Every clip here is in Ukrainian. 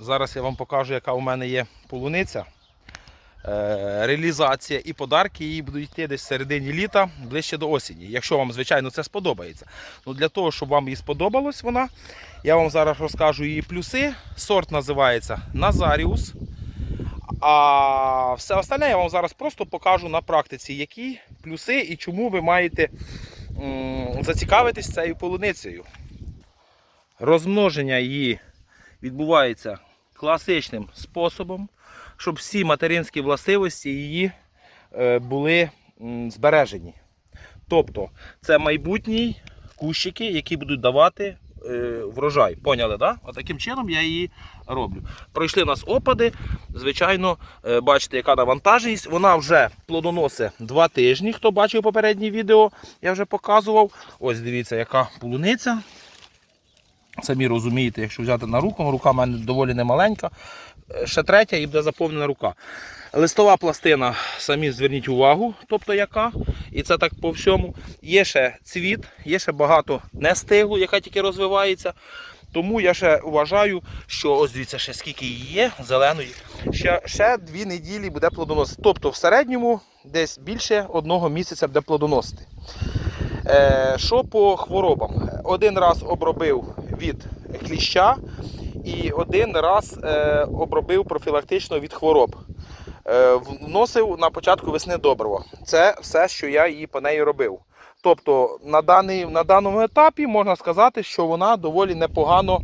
Зараз я вам покажу, яка у мене є полуниця. Е, реалізація і подарки її будуть йти десь в середині літа, ближче до осені. Якщо вам, звичайно, це сподобається. Ну, для того, щоб вам її сподобалась вона, я вам зараз розкажу її плюси. Сорт називається Назаріус. А все остальне я вам зараз просто покажу на практиці, які плюси і чому ви маєте зацікавитись цією полуницею. Розмноження її відбувається класичним способом, щоб всі материнські властивості її е, були збережені. Тобто це майбутні кущики, які будуть давати е, врожай. Поняли, да? Отаким чином я її роблю. Пройшли у нас опади. Звичайно, е, бачите, яка навантаженість. Вона вже плодоносить два тижні. Хто бачив попереднє відео, я вже показував. Ось дивіться, яка полуниця. Самі розумієте, якщо взяти на руку, ну, рука в мене доволі немаленька. Е, Ще третя і буде заповнена рука. Листова пластина, самі зверніть увагу, тобто яка. І це так по всьому. Є ще цвіт, є ще багато нестиглу, яка тільки розвивається. Тому я ще вважаю, що ось дивіться, ще скільки її є, зеленої. Ще, ще дві неділі буде плодоносити. Тобто в середньому десь більше одного місяця буде плодоносити. Е, що по хворобам? Один раз обробив від кліща і один раз е, обробив профілактично від хвороб. Е, вносив на початку весни добриво. Це все, що я її по неї робив. Тобто на, даний, на даному етапі можна сказати, що вона доволі непогано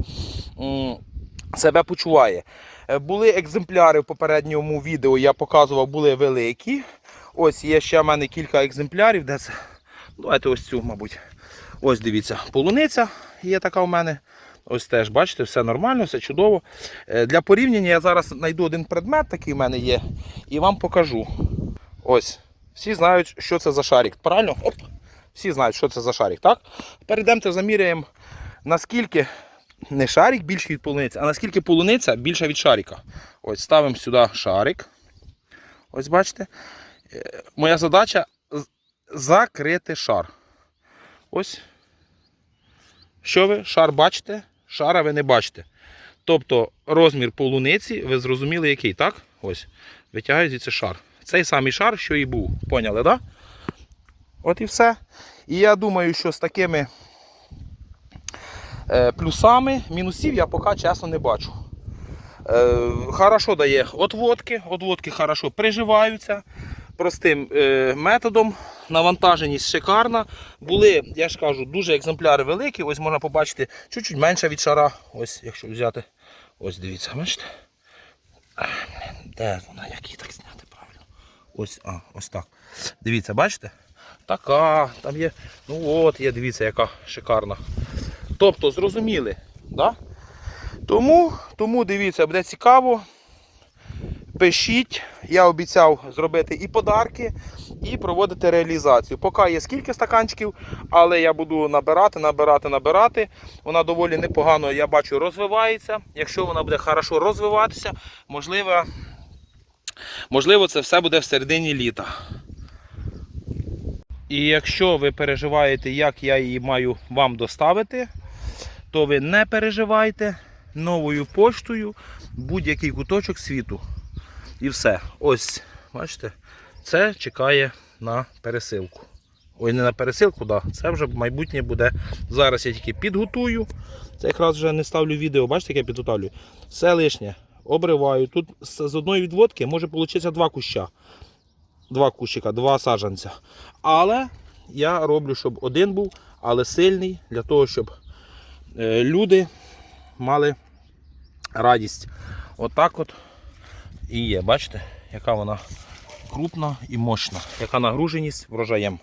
себе почуває. Е, Були екземпляри в попередньому відео, я показував, були великі. Ось є ще в мене кілька екземплярів. Де це? Давайте ось цю, мабуть. Ось дивіться, полуниця є така в мене. Ось теж, бачите, все нормально, все чудово. Е, Для порівняння я зараз знайду один предмет, такий в мене є, і вам покажу. Ось. Всі знають, що це за шарик. Правильно? Оп. Всі знають, що це за шарик, так? Перейдемте, заміряємо, наскільки не шарик більший від полуниці, а наскільки полуниця більша від шарика. Ось ставимо сюди шарик. Ось бачите. Е, Моя задача закрити шар. Ось. Що ви? Шар бачите? Шара ви не бачите. Тобто розмір полуниці, ви зрозуміли, який, так? Ось. Витягаю звідси шар. Цей самий шар, що і був. Поняли, так? Да? От і все. І я думаю, що з такими е, плюсами, мінусів я поки чесно не бачу. Е, хорошо дає отводки, отводки хорошо приживаються простим е, методом. Навантаженість шикарна. Були, я ж кажу, дуже екземпляри великі. Ось можна побачити чуть-чуть менше від шара. Ось, якщо взяти. Ось дивіться, бачите? Де вона? Як її так зняти правильно? Ось, а, ось так. Дивіться, бачите? Така, там є. Ну от є, дивіться, яка шикарна. Тобто, зрозуміли, да? Тому, тому дивіться, буде цікаво. Пишіть, я обіцяв зробити і подарки, і проводити реалізацію. Поки є скільки стаканчиків, але я буду набирати, набирати, набирати. Вона доволі непогано, я бачу, розвивається. Якщо вона буде хорошо розвиватися, можливо, можливо, це все буде в середині літа. І якщо ви переживаєте, як я її маю вам доставити, то ви не переживайте новою поштою будь-який куточок світу. І все. Ось, бачите, це чекає на пересилку. Ой, не на пересилку, да. це вже майбутнє буде. Зараз я тільки підготую. Це якраз вже не ставлю відео, бачите, як я підготовлю. Все лишнє обриваю. Тут з одної відводки може вийти два куща. Два кущика, два саджанця. Але я роблю, щоб один був, але сильний, для того, щоб е, люди мали радість. Отак от і є. Бачите, яка вона крупна і мощна, яка нагруженість врожаєм.